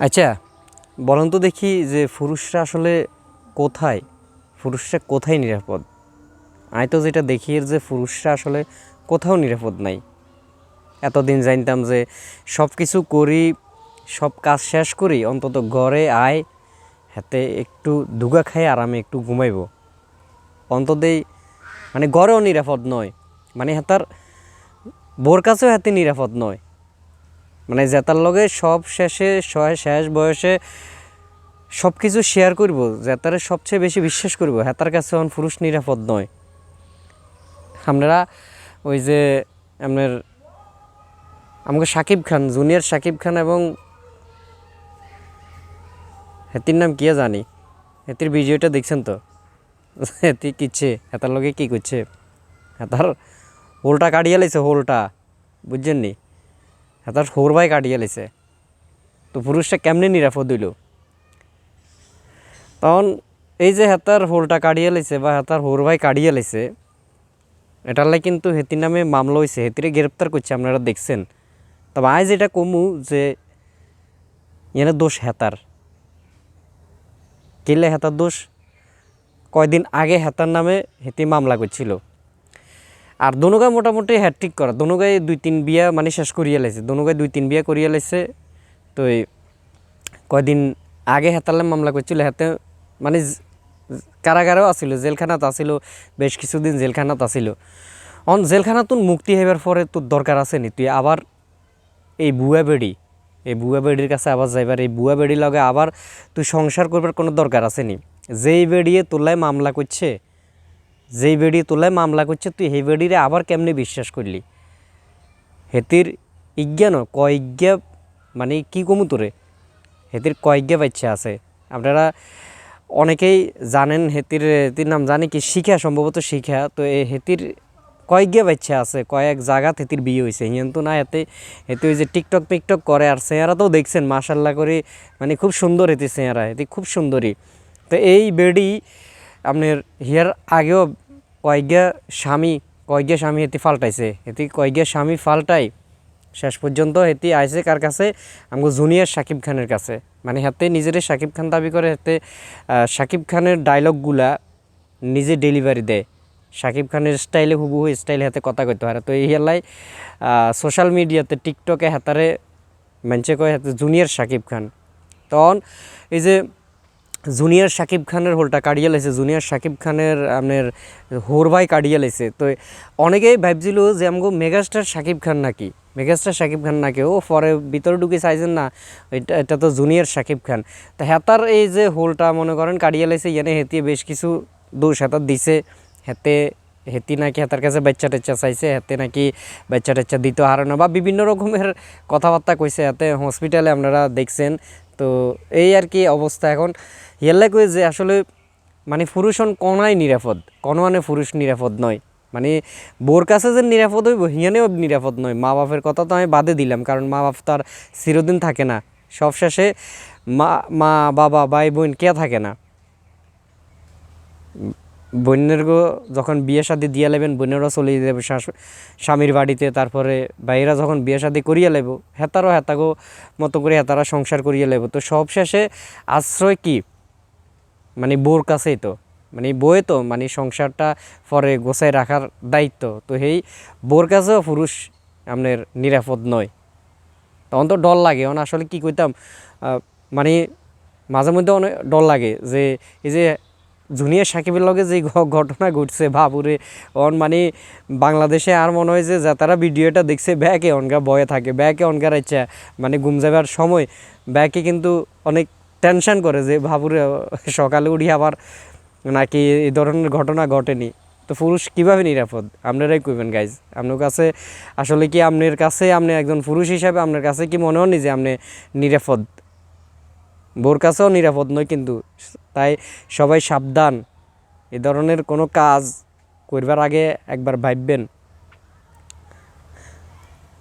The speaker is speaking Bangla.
আচ্ছা বলেন তো দেখি যে পুরুষরা আসলে কোথায়? পুরুষরা কোথায় নিরাপদ? আমি তো যেটা দেখি যে পুরুষরা আসলে কোথাও নিরাপদ নাই। এতদিন জানতাম যে সব কিছু করি, সব কাজ শেষ করি, অন্তত ঘরে আয়, হাতে একটু দুগা খাই আরামে একটু ঘুমাইব। অন্ততেই মানে ঘরেও নিরাপদ নয়। মানে হাতার বোর কাছেও হাতে নিরাপদ নয়। মানে জেতার লগে সব শেষে শেষ বয়সে সব কিছু শেয়ার করব, জেতারে সবচেয়ে বেশি বিশ্বাস করব। হেতার কাছে এখন পুরুষ নিরাপদ নয়। আপনারা ওই যে আপনার আমাকে সাকিব খান জুনিয়র সাকিব খান এবং হেতির নাম কি জানি? হেতির ভিডিওটা দেখছেন তো? হেতি কিচ্ছে, হেতার লগে কি করছে? হেতার হোলটা কাটিয়ে লাইছে, হোলটা। বুঝছেন নি? হেতার হোর ভাই কাটিয়ে লাইছে তো পুরুষটা কেমনে নিরাপদ হইল? তখন এই যে হেতার হোলটা কাটিয়ে লাইছে বা হেতার হোর ভাই কাটিয়ে লাইছে এটার লাই কিন্তু হেতির নামে মামলা হয়েছে হেতিরে গ্রেপ্তার করছে, আপনারা দেখছেন। তবে আজ এটা কমু যে এনে দোষ হেতার। কিলে হেতার দোষ? কয়দিন আগে হেতার নামে হেতি মামলা করছিল। আর দনুগায় মোটামুটি হ্যাট্রিক করা। দনুগায় দুই তিন বিয়া মানে শেষ করিয়ে লাইছে। দনুগায় দুই তিন বিয়া করিয়ে লাইছে। তো কয়দিন আগে হেতালে মামলা করছিল, হেতে মানে কারাগারেও আছিল জেলখানাত আছিল বেশ কিছুদিন জেলখানাত আছিল অন জেলখানাতুন মুক্তি হইবার পরে তোর দরকার আছে নি? তুই আবার এই বুয়া বেড়ি, এই বুয়া বেড়ির কাছে আবার যাইবার, এই বুয়া বেড়ির লগে আবার তুই সংসার করবার কোনো দরকার আছে নি? যেই বেড়িয়ে তোলায় মামলা করছে যেই বেড়ি তোলায় মামলা করছে, তুই সেই বেড়িরে আবার কেমনে বিশ্বাস করলি? হেতির ইজ্ঞান কয়জ্ঞা মানে কি কমু তোরে? হেতির কয়জ্ঞা বাচ্চা আছে। আপনারা অনেকেই জানেন হেতির হেতির নাম জানে কি শিখা, সম্ভবত শিখা। তো এই হেতির কয়েকগে বাচ্চা আছে, কয়েক জায়গাত হেতির বিয়ে হয়েছে কিন্তু না এতে এতে ওই যে টিকটক পিকটক করে আর চেহারা তো দেখছেন, মাশাল্লাহ করে মানে খুব সুন্দর হেতি চেহারা, হেতি খুব সুন্দরী। তো এই বেডি আপনার হিয়ার আগেও কয়েকগা স্বামী কয়েকগা স্বামী এতে ফাল্টাইছে? এতে কয়েকগা স্বামী ফাল্টাই? শেষ পর্যন্ত হেতি আইসে কার কাছে? আমাকে জুনিয়র সাকিব খানের কাছে। মানে হাতে নিজের সাকিব খান দাবি করে হাতে সাকিব খানের ডায়লগগুলা নিজে ডেলিভারি দেয়। সাকিব খানের স্টাইলে হুবহু স্টাইলে হাতে কথা কইতে পারে তো এই হেলাই সোশ্যাল মিডিয়াতে টিকটকে হাতারে মানছে কয় হাতে জুনিয়র সাকিব খান। তখন এই যে জুনিয়র সাকিব খানের হোলটা কাটিয়ে লাইছে। জুনিয়র সাকিব খানের আপনার হোর ভাই কাটিয়ে লাইছে। তো অনেকেই ভাবছিল যে আমগো মেগাস্টার সাকিব খান নাকি? মেগাস্টার সাকিব খান নাকি? ও পরে ভিতরে ঢুকে চাইছেন না, এটা এটা তো জুনিয়র সাকিব খান। তো হেতার এই যে হোলটা মনে করেন কাটিয়ে লাইছে ইয়ানে হেতিয়ে বেশ কিছু দোষ হেতার দিছে। হেতে, হেতি নাকি হেতার কাছে বাচ্চা টাচ্চা চাইছে, হেতে নাকি বাচ্চা টাচ্চা দিতে না, বা বিভিন্ন রকমের কথাবার্তা কইছে। হাতে হসপিটালে আপনারা দেখছেন। তো এই আর কি অবস্থা এখন। ইয়াল্লা কই যে আসলে মানে পুরুষ হন কনাই নিরাপদ কোনো মানে পুরুষ নিরাপদ নয়। মানে বোর কাছে যে নিরাপদ হইব হিয়ানেও নিরাপদ নয়। মা বাপের কথা তো আমি বাদে দিলাম, কারণ মা বাপ তো আর চিরদিন থাকে না। সব শেষে মা মা, বাবা ভাই বোন কে থাকে না? বোনের গো যখন বিয়ে শাদি দিয়ে লেবেন, বোনেরও চলে যাবে স্বামীর বাড়িতে, তারপরে বাইরা যখন বিয়ে শাদি করিয়া লেব, হেতারও হেতাগো মতো করে হেতারা সংসার করিয়া লেব। তো সব শেষে আশ্রয় কি? মানে বোর কাছেই তো। মানে বয়ে তো মানে সংসারটা পরে গোছায় রাখার দায়িত্ব। তো সেই বোর কাছেও পুরুষ আপনার নিরাপদ নয়। তখন তো ডর লাগে। অন আসলে কি কইতাম আহ, মানে মাঝে মধ্যে অনেক ডর লাগে যে এই যে জুনিয়র সাকিবের লগে যে ঘটনা ঘটছে বাবুরে। অন মানে বাংলাদেশে আর মনে হয় যে তারা ভিডিওটা দেখছে ব্যাকে অনগা বয়ে থাকে ব্যাকে অনগার ইচ্ছা মানে ঘুম যাবার সময়। ব্যাকে কিন্তু অনেক টেনশন করে যে ভাবুর, সকালে উঠি আবার নাকি এই ধরনের ঘটনা ঘটেনি। তো পুরুষ কীভাবে নিরাপদ? আপনারাই কইবেন গাইজ আপনার কাছে আসলে কি আপনার কাছে আপনি একজন পুরুষ হিসাবে আপনার কাছে কি মনে হয়নি যে আপনি নিরাপদ? বোর কাছেও নিরাপদ নয় কিন্তু, তাই সবাই সাবধান। এ ধরনের কোনো কাজ করবার আগে একবার ভাববেন।